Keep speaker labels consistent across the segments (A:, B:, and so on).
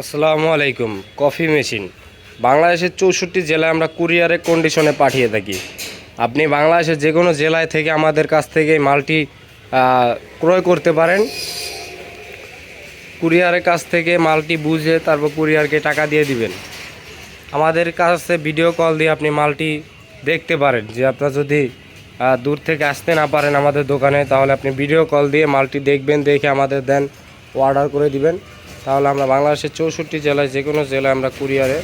A: আসসালামু আলাইকুম, coffee machine. বাংলাদেশের চৌষট্টি জেলায় আমরা কুরিয়ারে কন্ডিশনে পাঠিয়ে থাকি। আপনি বাংলাদেশের যে কোনো জেলায় থেকে আমাদের কাছ থেকে মালটি ক্রয় করতে পারেন। কুরিয়ারের কাছ থেকে মালটি বুঝে তারপর কুরিয়ারকে টাকা দিয়ে দিবেন। আমাদের কাছে ভিডিও কল দিয়ে আপনি মালটি দেখতে পারেন। যে আপনার যদি দূর থেকে আসতে না পারেন আমাদের দোকানে, তাহলে আপনি ভিডিও কল দিয়ে মালটি দেখবেন, দেখে আমাদের দেন অর্ডার করে দিবেন। তাহলে আমরা বাংলাদেশের চৌষট্টি জেলায় যে কোনো জেলায় আমরা কুরিয়ারে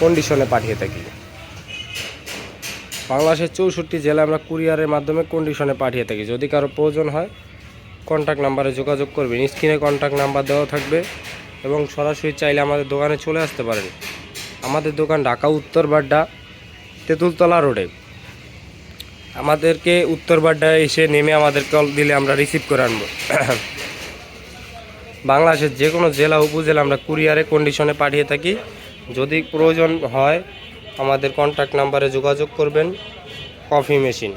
A: কন্ডিশনে পাঠিয়ে থাকি। বাংলাদেশের চৌষট্টি জেলায় আমরা কুরিয়ারের মাধ্যমে কন্ডিশনে পাঠিয়ে থাকি। যদি কারও প্রয়োজন হয় কন্ট্যাক্ট নাম্বারে যোগাযোগ করবেন। স্ক্রিনে কন্ট্যাক্ট নাম্বার দেওয়া থাকবে এবং সরাসরি চাইলে আমাদের দোকানে চলে আসতে পারেন। আমাদের দোকান ঢাকা উত্তর বাড্ডা, তেঁতুলতলা রোডে। আমাদেরকে উত্তর বাড্ডায় এসে নেমে আমাদের কল দিলে আমরা রিসিভ করে আনব। বাংলাদেশের যে কোনো জেলা, উপজেলা আমরা কুরিয়ারে কন্ডিশনে পাঠিয়ে থাকি। যদি প্রয়োজন হয়, আমাদের কন্ট্যাক্ট নাম্বারে যোগাযোগ করবেন। Coffee machine